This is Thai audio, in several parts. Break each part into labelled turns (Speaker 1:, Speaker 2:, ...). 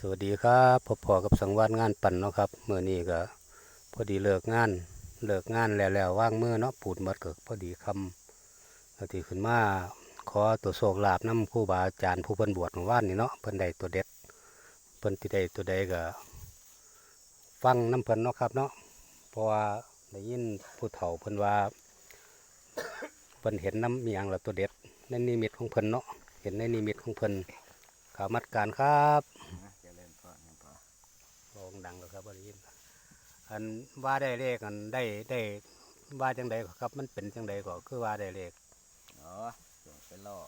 Speaker 1: สวัสดีครับพบพอกับสังวารงานปั่นเนาะครับเมื่อนี้ก็พอดีเลิกงานเลิกงานแล้วแล้วว่างมือเนาะปูดมดก็พอดีคำนาทีขึ้นมาขอตัวโศกลาบน้ำคู่บาอาจารย์ผู้เพิ่นบวชเมื่านนี่เนาะเพิ่นได้ตัวเด็ดเพิ่นที่ได้ตัวใดก็ฟังน้ำเพิ่นเนาะครับเนาะเพราะว่าได้ยินผู้เฒ่าเพิ่นว่าเพิ่นเห็นน้ำมีอย่างละตัวเด็ดในนิมิตของเพิ่นเนาะเห็นในนิมิตของเพิ่นข่าวมัดการครับ
Speaker 2: นะเจริญพรนะพ่อ
Speaker 1: โองดังแล้วครับบ่ได้ยินอันว่าได้เลขอันได้ได้ว่าจังใดก็ครับ มันเป็นจังใดก็คือว่าได้เลข
Speaker 2: อ๋อส่งไปล่อ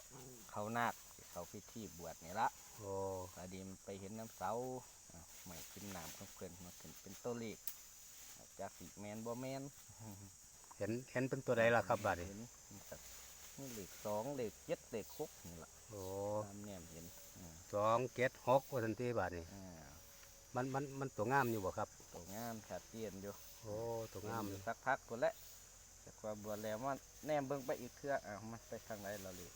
Speaker 2: เขานาคเขาพิธีบวชนี่ละ
Speaker 1: โอ้
Speaker 2: พอดีมันไปเห็นน้ำเสาอะไม่ขึ้นน้ำของเพื่อนมาขึ้นเป็นตัวเลขจากสีแมนบ่แมน
Speaker 1: เห็นเห็นเป็นตัวใดล่ะครับบาดนี้
Speaker 2: เห็นมันก็มีเลขสองเลขเจ็ดเลขหกนี่ละ
Speaker 1: โอ้
Speaker 2: ตามแนมเห็นอ่า
Speaker 1: สองเจ็ดหกว่าทันทีบาดนี้
Speaker 2: อ่า
Speaker 1: มันมันมันตัวงามอยู่บ่ครับ
Speaker 2: ตัวงามขาดเตียนอยู่
Speaker 1: โอ้ตัวงาม
Speaker 2: อยู่สักพักคนละจากความบวชแล้วว่าแนมเบิ่งไปอีกเทื่ออ้าวมันไปทางไหนเราเลย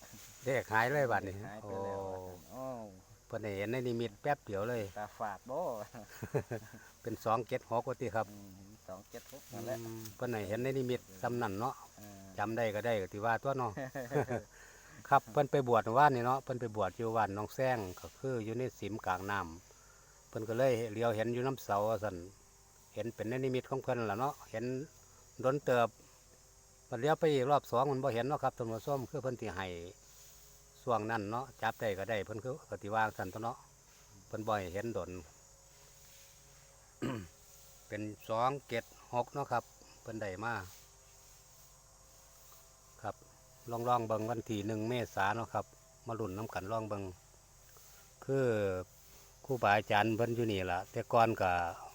Speaker 1: เลขหายเลยบาดนี้
Speaker 2: หายไป
Speaker 1: โอ้
Speaker 2: แล้วว่าซั่นอ้าว
Speaker 1: เพิ่นได้เห็นในนิมิตแป๊บเดียวเลย
Speaker 2: ตาฝาดบ่
Speaker 1: เป็นสองเจ็ดหกว่าที่ครับ
Speaker 2: อืมสองเจ็ดหก
Speaker 1: อื
Speaker 2: นั่นแหละ
Speaker 1: มเพิ่นได้เห็นในนิมิตซ้ำนั่นเนาะ
Speaker 2: อ่า
Speaker 1: จำได้ก็ได้ก็ที่ว่าตัวเนาะครับเพิ่นไปบวชว่านนี่เนาะเพิ่นไปบวชอยู่วัดหน้องแซงก็คืออยู่ในสิมกลางน้ำ เพิ่นก็เลยเลี้ยวเห็นอยู่น้ำเสาสั่นเห็นเป็นในนิมิตของเพิ่นล่ะเนาะเห็นดนเติบมันเลี้ยวไปอีกรอบสองมันบ่เห็นเนาะครับตำรวจส้มคือเพิ่นที่ให้ช่วงนั้นเนาะจับได้ก็ได้เพิ่นคือก็ที่วางสั่นตัวเนาะเพิ่นบ่ให้เห็นดนเป็นสองเจ็ดหกเนาะครับเพิ่นได้มาครับลองลองเบิงวันที่หนึ่งเมษาเนาะครับ มาลุ่นน้ำกันลองเบิงคือ ครู่บาอาจารย์เพิ่นอยู่นี่ล่ะแต่ก่อนก็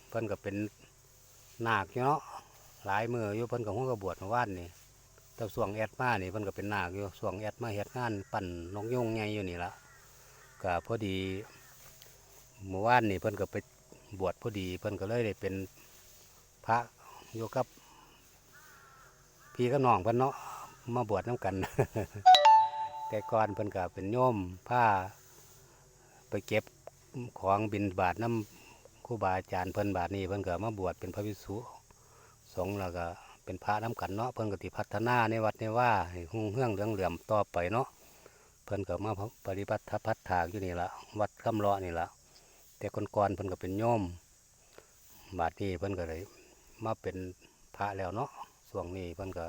Speaker 1: เพิ่นก็เป็นนาคอยู่เนาะหลายมืออยู่เพิ่นก็หัวกระบวชเมื่านนี่แต่ส่วงแอดมานี่เพิ่นก็เป็นนาคอยู่ส่วงแอดมาเฮ็ดงานปั่นนกยงใหญ่อยู่นี่ล่ะก็พอดีเมื่อวานนี่เพิ่นก็ไปบวชพอดีเพิ่นก็เลยได้เป็นพระอยู่กับพี่กับน้องเพิ่นเนาะมาบวชน้ำกัน แต่ก่อนเพิ่นก็เป็นโยมผ้าไปเก็บ ของบินบาทน้ำครูบาอาจารย์เพิ่นบาทนี้เพิ่นก็มาบวชเป็นพระวิสุสงฆ์แล้วก็เป็นพระน้ำกันเนาะเพิ่นก็ติพัฒนาในวัดในว่าห้หุ่งเฮืองเหลืองเหลื่อมต่อไปเนาะเพิ่นก็มาปฏิบัติพัฒถากอยู่นี่ละวัดคำเลาะนี่ละแต่ก่อนๆเพิ่นก็เป็นโยมบาทนี้เพิ่นก็เลยมาเป็นพระแล้วเนาะช่วงนี้เพิ่นก็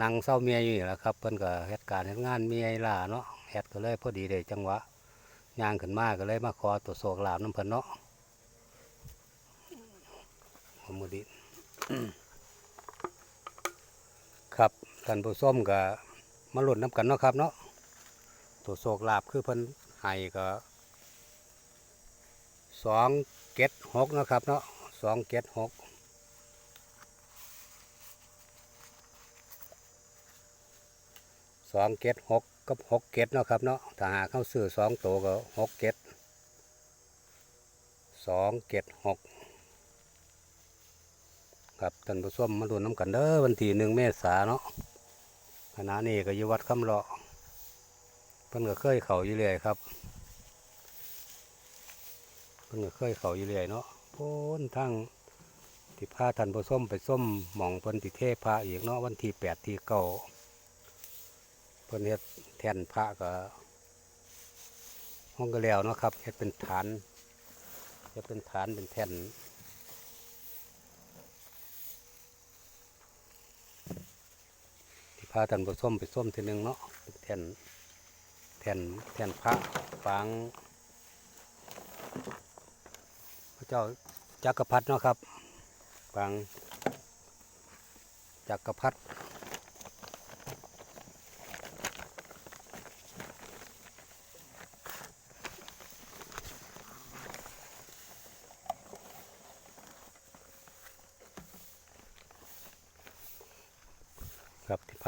Speaker 1: นั่งเศร้าเมียอยู่นี่แหละครับ เพิ่นก็เฮ็ดการเฮ็ดงานเมียล่าเนาะเฮ็ดก็เลยพอดีเลยจังหวะ ย่างขึ้นมากก็เลยมาขอตัวโศกลาบน้ำเพิ่นเนาะผมมดีครับท่านผู้ชมก็มาหลุดน้ำกันเนาะครับเนาะตัวโศกลาบคือเพิ่นให้ก็สองเก็ดหกนะครับเนาะสองเก็ดหกสองเกตหก กับหกเกตเนาะครับเนาะถ้าหากเข้าซื้อสองตัวก็หกเกตสองเกตหกครับท่านผู้ชมมาดูน้ำกันเด้อวันที่หนึ่งเมษาเนาะขณะนี้ก็อยู่วัดคำเลาะเพิ่นก็เคยเข่าอยู่เรื่อยครับเพิ่นก็เคยเข่าอยู่เรื่อยเนาะพ้นทั้งที่พาท่านผู้ชมไปส้มหม่องเพิ่นที่เทพระอีกเนาะวันที่แปดที่เก้าเพิ่นเฮ็ด ท่นพระก็ห้องก็แล้วนะครับเฮ็ดเป็นฐานเฮ็ดเป็นฐานเป็นแท่นที่พาท่านผู้มไปส้มทีหนึงเนาะเป็นแท่นแท่นแท่นพระฝังพระเจ้าจักรพรรดิเนาะครับฝังจักรพรรดิ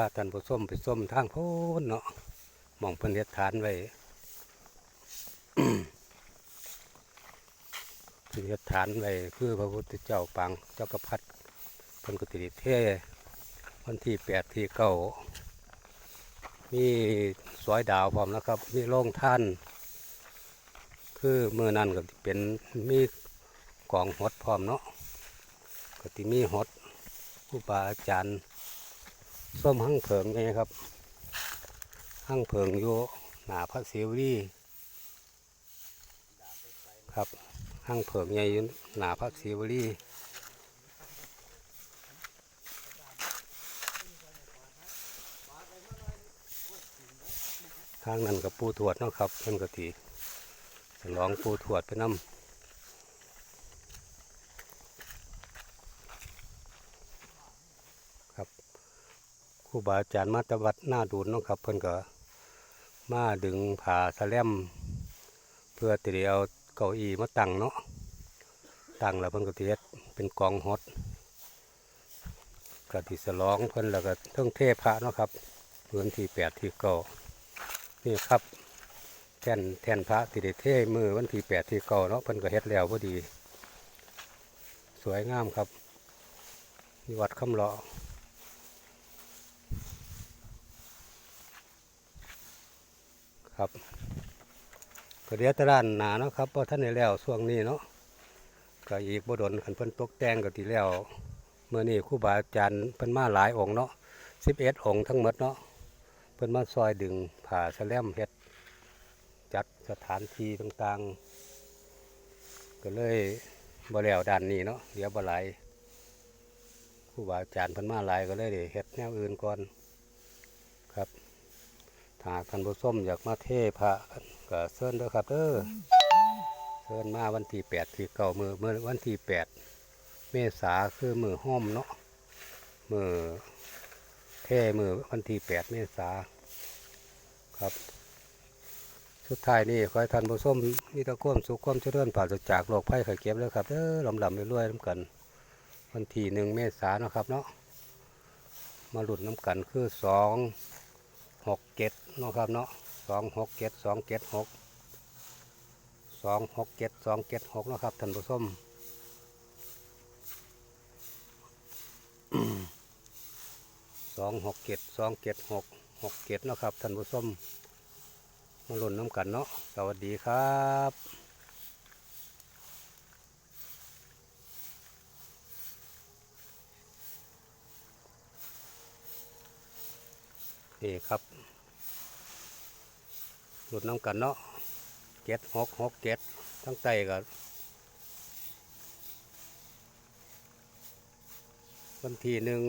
Speaker 1: พาท่านผู้ส้มไปส้มทางโพ้นเนาะมองเพิ่นเฮ็ดฐานไว้เพิ่นเฮ็ดฐานไว้คือพระพุทธเจ้าปางเจ้ากระพัดเพิ่นกติเทวันที่แปดที่เก้ามีสวยดาวพร้อมนะครับ มีโรงท่าน คือเมื่อนั้นก็เป็นมีกองหดพร้อมเนาะก็ที่มีหดครูบาอาจารย์ ส้มหั่งเผิงไงครับ หั่งเผิงอยู่หนาพระศิวลีครับหั่งเผิงใหญ่อยู่หนาพระศิวลีทางนั้นกับปูถวดเนาะครับเพิ่นก็ทีฉลองปูถวดไปน้ำครับค รูบาอาจารย์มาตวัดหน้าดูนเนาะครับ เพิ่นก็มาดึงผ่าสแลมเพื่อติเดียวเก้าอี้มาตั้งเนาะตั้งแล้วเพิ่นก็สิเฮ็ดเป็นกองฮดก็ที่ฉลองเพิ่นแล้วก็เทิงเทพระเนาะครับพื้นที่แปดที่เก้านี่ครับแท่นแท่นพระติได้เทมือวันที่แปดที่เก่าเนาะเพิ่นก็เฮ็ดแล้วพอดี สวยงามครับนี่วัดคำเลาะ ครับก็เดี๋ยวแตด้านหนาเนาะครับเพราะท่านได้แล้วช่วงนี้เนาะก็อีกบ่ดนขันเพิ่นตกแต่งก็ที่แล้วเมื่อนี้ครูบาอาจารย์เพิ่นมาหลายองค์เนาะสิบเอ็ดองค์ทั้งหมดเนาะเพิ่นมาซอยดึงผ่าสแลมเฮ็ดจัดสถานที่ต่างๆ ก็เลยบ่แล้วด้านนี้เนาะเดี๋ยวบ่ไหลายครูบาอาจารย์เพิ่นมาหลายก็เลยเฮ็ดแนวอื่นก่อน ถ้าท่านผู้ชมอยากมาเทพระก็เชิญด้อครับเด้อเชิญมาวันที่8ที่เก้ามือเมื้อวันที่8เมษาคือมือห้อมเนาะมือเทมือวันที่8เมษาครับ สุดท้ายนี่ขอให้ท่านผู้ชมมีตะความสุขความเจริญปราศจากโรคภัยไข้เจ็บเลยครับเด้อลำลำรวยๆน้ำกัน วันที่หนึ่งเมษานเนาะครับเนาะมาหลุดน้ำกันคือสอง หกเจ็ดนะครับเนาะสองหกเจ็ดสองเจ็ดหกสองหกเจ็ดสองเจ็ดหกนะครับท่านผู้ชมสองหกเจ็ดสองเจ็ดหกหกเจ็ดนะครับท่านผู้ชมมาลุ้นน้ำกันเนาะสวัสดีครับนี่ครับ หลุดน้ำกันเนาะเจ็ดหกหกเจ็ดทั้งไตกับวันที่หนึ่ง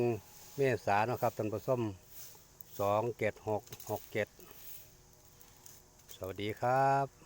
Speaker 1: เมษาเนาะครับท่านผู้ชมสองเจ็ดหกหกเจ็ดสวัสดีครับ